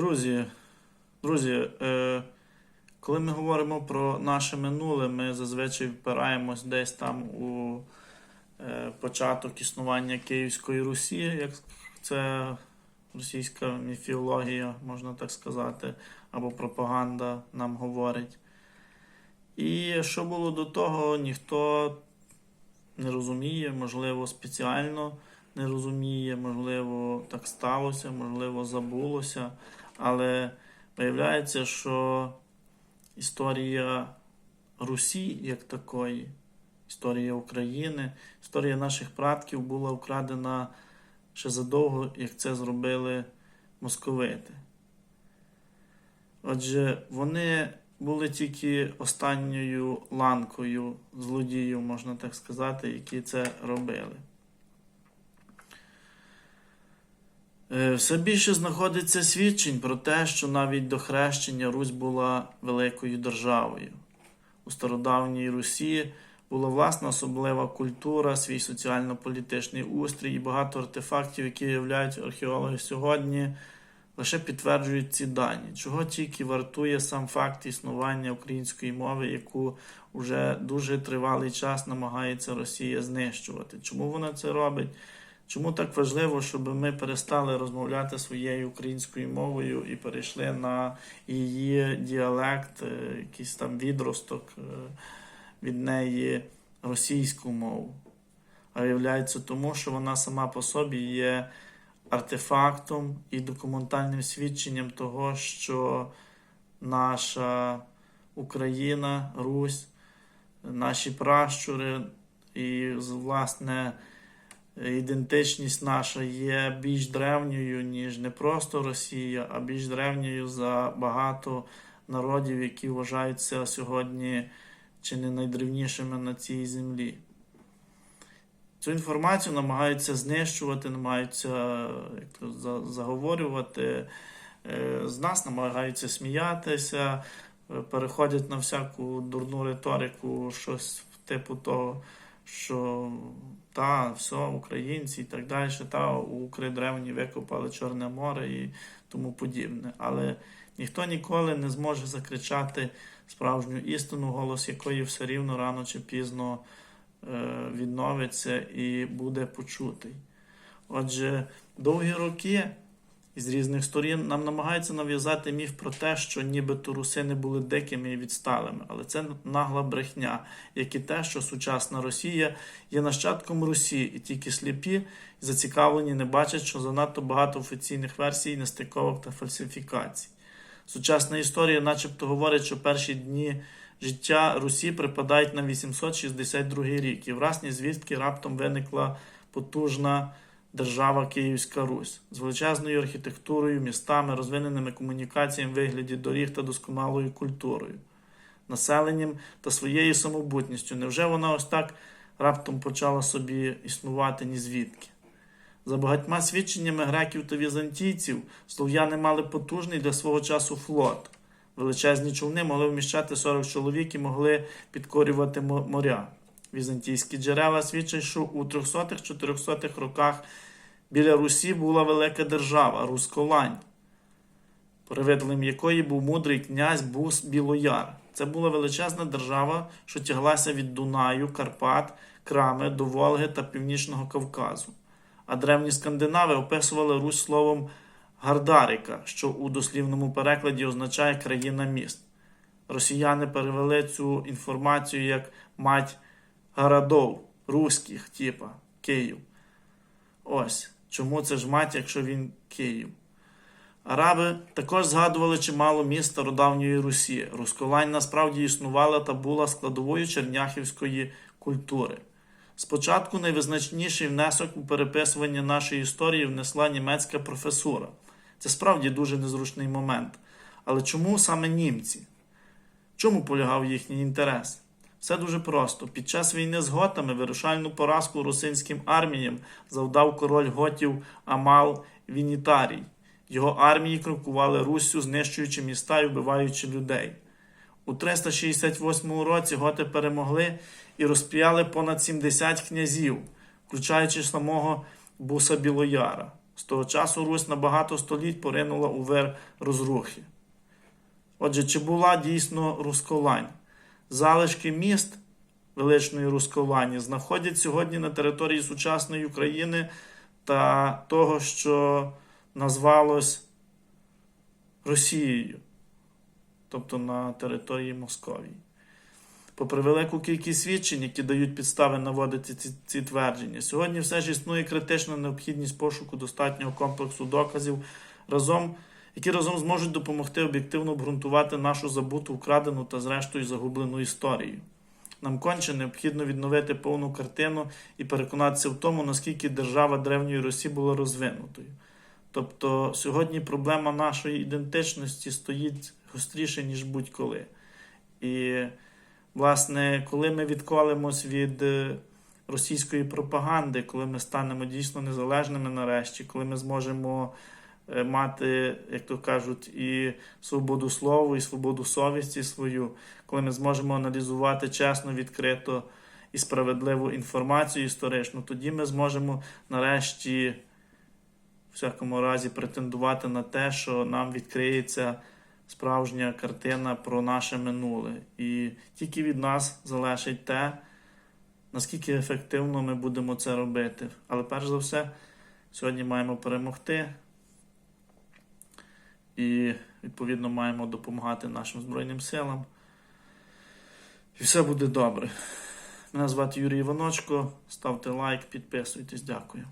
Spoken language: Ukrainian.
Друзі, друзі, е, коли ми говоримо про наше минуле, ми зазвичай впираємось десь там у е, початок існування Київської Русі, як це російська міфіологія, можна так сказати, або пропаганда нам говорить. І що було до того, ніхто не розуміє, можливо, спеціально не розуміє, можливо, так сталося, можливо, забулося. Але виявляється, що історія Русі як такої, історія України, історія наших предків була вкрадена ще задовго, як це зробили московити. Отже, вони були тільки останньою ланкою злодіїв, можна так сказати, які це робили. Е, Все більше знаходиться свідчень про те, що навіть до хрещення Русь була великою державою. У стародавній Русі була власна особлива культура, свій соціально-політичний устрій і багато артефактів, які являють археологи сьогодні, лише підтверджують ці дані, чого тільки вартує сам факт існування української мови, яку вже дуже тривалий час намагається Росія знищувати. Чому вона це робить? Чому так важливо, щоб ми перестали розмовляти своєю українською мовою і перейшли на її діалект, е, якийсь там відросток е, від неї російську мову? А виявляється тому, що вона сама по собі є артефактом і документальним свідченням того, що наша Україна, Русь, наші пращури і власне ідентичність наша є більш древньою, ніж не просто Росія, а більш древньою за багато народів, які вважаються сьогодні чи не найдревнішими на цій землі. Цю інформацію намагаються знищувати, намагаються заговорювати. Е, З нас намагаються сміятися, е, переходять на всяку дурну риторику, щось типу того, що та, все, українці і так далі, та укри древні викопали Чорне море і тому подібне. Але ніхто ніколи не зможе закричати справжню істину, голос якої все рівно рано чи пізно е, відновиться і буде почутий. Отже, довгі роки із різних сторін нам намагаються нав'язати міф про те, що нібито русини були дикими і відсталими, але це нагла брехня, як і те, що сучасна Росія є нащадком Русі, і тільки сліпі зацікавлені не бачать, що занадто багато офіційних версій, нестиковок та фальсифікацій. Сучасна історія, начебто, говорить, що перші дні життя Русі припадають на 862 рік, і вразні звістки раптом виникла потужна держава Київська Русь з величезною архітектурою, містами, розвиненими комунікаціями в вигляді доріг та досконалою культурою, населенням та своєю самобутністю. Невже вона ось так раптом почала собі існувати ні звідки? За багатьма свідченнями греків та візантійців, слов'яни мали потужний для свого часу флот. Величезні човни могли вміщати 40 чоловік і могли підкорювати моря. Візантійські джерела свідчать, що у 300-400 роках біля Русі була велика держава Русколань, правителем якої був мудрий князь Бус Білояр. Це була величезна держава, що тяглася від Дунаю, Карпат, Крами до Волги та Північного Кавказу. А древні скандинави описували Русь словом Гардарика, що у дослівному перекладі означає країна міст. Росіяни перевели цю інформацію як мать городов, руських, типа Київ. Ось чому це ж мать, якщо він Київ. Араби також згадували чимало міст стародавньої Русі. Русколань насправді існувала та була складовою черняхівської культури. Спочатку найвизначніший внесок у переписування нашої історії внесла німецька професура. Це справді дуже незручний момент. Але чому саме німці? Чому полягав їхній інтерес? Все дуже просто. Під час війни з готами вирушальну поразку русинським арміям завдав король готів Амал Вінітарій. Його армії крокували Руссю, знищуючи міста і вбиваючи людей. У 368 році готи перемогли і розп'яли понад 70 князів, включаючи самого Буса Білояра. З того часу Русь на багато століть поринула у вир розрухи. Отже, чи була дійсно Русколань? Залишки міст величної Русколані знаходять сьогодні на території сучасної України та того, що назвалось Росією, тобто на території Московії. Попри велику кількість свідчень, які дають підстави наводити ці, ці твердження, сьогодні все ж існує критична необхідність пошуку достатнього комплексу доказів, разом, які разом зможуть допомогти об'єктивно обґрунтувати нашу забуту, вкрадену та, зрештою, загублену історію. Нам конче необхідно відновити повну картину і переконатися в тому, наскільки держава Древньої Росії була розвинутою. Тобто сьогодні проблема нашої ідентичності стоїть гостріше, ніж будь-коли. І, власне, коли ми відколимось від е, російської пропаганди, коли ми станемо дійсно незалежними нарешті, коли ми зможемо мати, як то кажуть, і свободу слова, і свободу совісті свою, коли ми зможемо аналізувати чесно, відкрито і справедливу інформацію історичну, тоді ми зможемо нарешті в всякому разі претендувати на те, що нам відкриється справжня картина про наше минуле. І тільки від нас залежить те, наскільки ефективно ми будемо це робити. Але перш за все, сьогодні маємо перемогти і, відповідно, маємо допомагати нашим Збройним силам. І все буде добре. Мене звати Юрій Іваночко. Ставте лайк, підписуйтесь. Дякую.